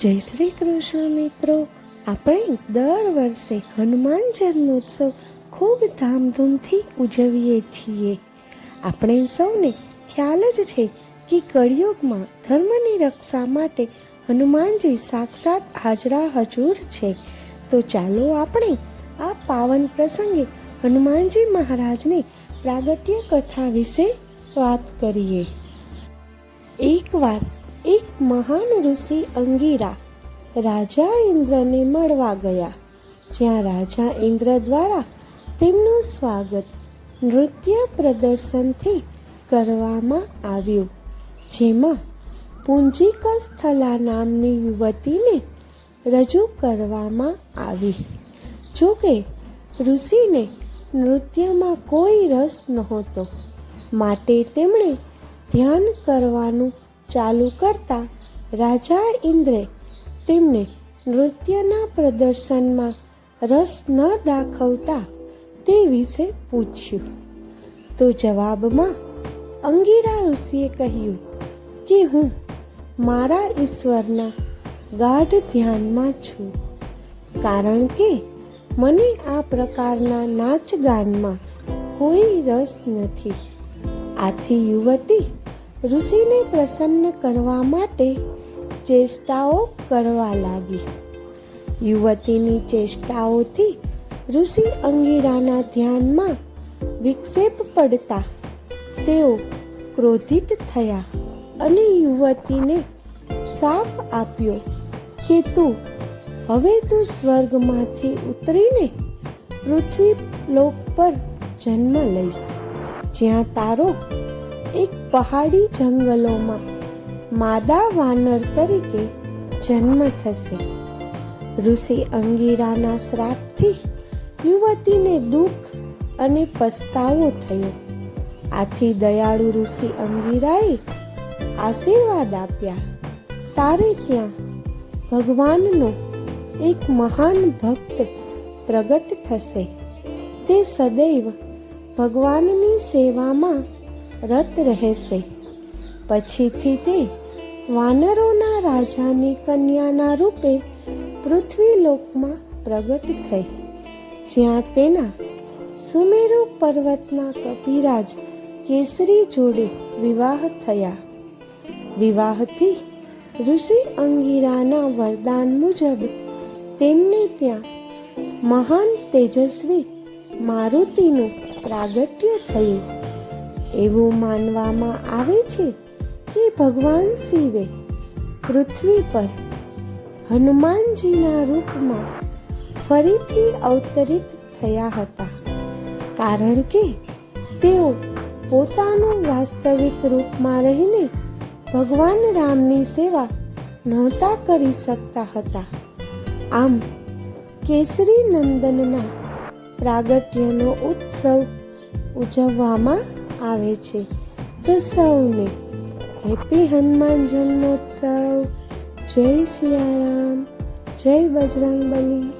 જય શ્રી કૃષ્ણ મિત્રો. આપણે દર વર્ષે હનુમાન જન્મોત્સવ ખૂબ ધામધૂમથી ઉજવીએ છીએ. આપણે સૌને ખ્યાલ જ છે કે કળિયુગમાં ધર્મની રક્ષા માટે હનુમાનજી સાક્ષાત હાજરા હજુર છે. તો ચાલો આપણે આ પાવન પ્રસંગે હનુમાનજી મહારાજની પ્રાગટ્ય કથા વિશે વાત કરીએ. એકવાર એક મહાન ઋષિ અંગીરા રાજા ઇન્દ્રને મળવા ગયા. જ્યાં રાજા ઇન્દ્ર દ્વારા તેમનું સ્વાગત નૃત્ય પ્રદર્શનથી કરવામાં આવ્યું, જેમાં પુંજિકા સ્થલા નામની યુવતીને રજૂ કરવામાં આવી. જોકે, ઋષિને નૃત્યમાં કોઈ રસ નહોતો, માટે તેમણે ધ્યાન કરવાનું ચાલુ કરતા રાજા ઇન્દ્રે તેમને નૃત્યના પ્રદર્શનમાં રસ ન દાખવતા તે વિશે પૂછ્યું. તો જવાબમાં અંગીરા ઋષિએ કહ્યું કે હું મારા ઈશ્વરના ગાઢ ધ્યાનમાં છું. કારણ કે મને આ પ્રકારના નાચ ગાનમાં કોઈ રસ નથી. આથી યુવતી ઋષિને પ્રસન્ન કરવા માટે ચેષ્ટાઓ કરવા લાગી. યુવતીની ચેષ્ટાઓથી ઋષિ અંગીરાના ધ્યાનમાં વિક્ષેપ પડતા તેઓ ક્રોધિત થયા અને યુવતીને શાપ આપ્યો કે, તું, હવે તું સ્વર્ગમાંથી ઉતરીને પૃથ્વી લોક પર જન્મ લઈશ. જ્યાં તારો એક પહાડી જંગલોમાં માદા વાનર તરીકે જન્મ થશે. ઋષિ અંગીરાના શ્રાપથી યુવતીને દુઃખ અને પસ્તાવો થયો. આથી દયાળુ ઋષિ અંગીરાએ આશીર્વાદ આપ્યા. તારે ત્યાં ભગવાનનો એક મહાન ભક્ત પ્રગટ થશે. તે સદૈવ ભગવાનની સેવામાં રત રહેશે. પછીથી તે વાનરોના રાજાની કન્યાના રૂપે પૃથ્વી લોકમાં પ્રગટ થઈ. જ્યાં તેના સુમેરુ પર્વતના કપિરાજ કેસરી જોડે વિવાહ થયા. વિવાહથી ઋષિ અંગીરાના વરદાન મુજબ તેમને ત્યાં મહાન તેજસ્વી મારુતિનું પ્રાગટ્ય થયું. એવું માનવામાં આવે છે કે ભગવાન શિવે પૃથ્વી પર હનુમાનજીના રૂપમાં ફરીથી અવતરિત થયા હતા. કારણ કે તેઓ પોતાનું વાસ્તવિક રૂપમાં રહીને ભગવાન રામની સેવા નહોતા કરી શકતા હતા. આમ કેસરી નંદનના પ્રાગટ્યનો ઉત્સવ ઉજવવામાં આવે છે. તો સૌને હેપી હનુમાન જન્મોત્સવ. જય સિયારામ. જય બજરંગ બલી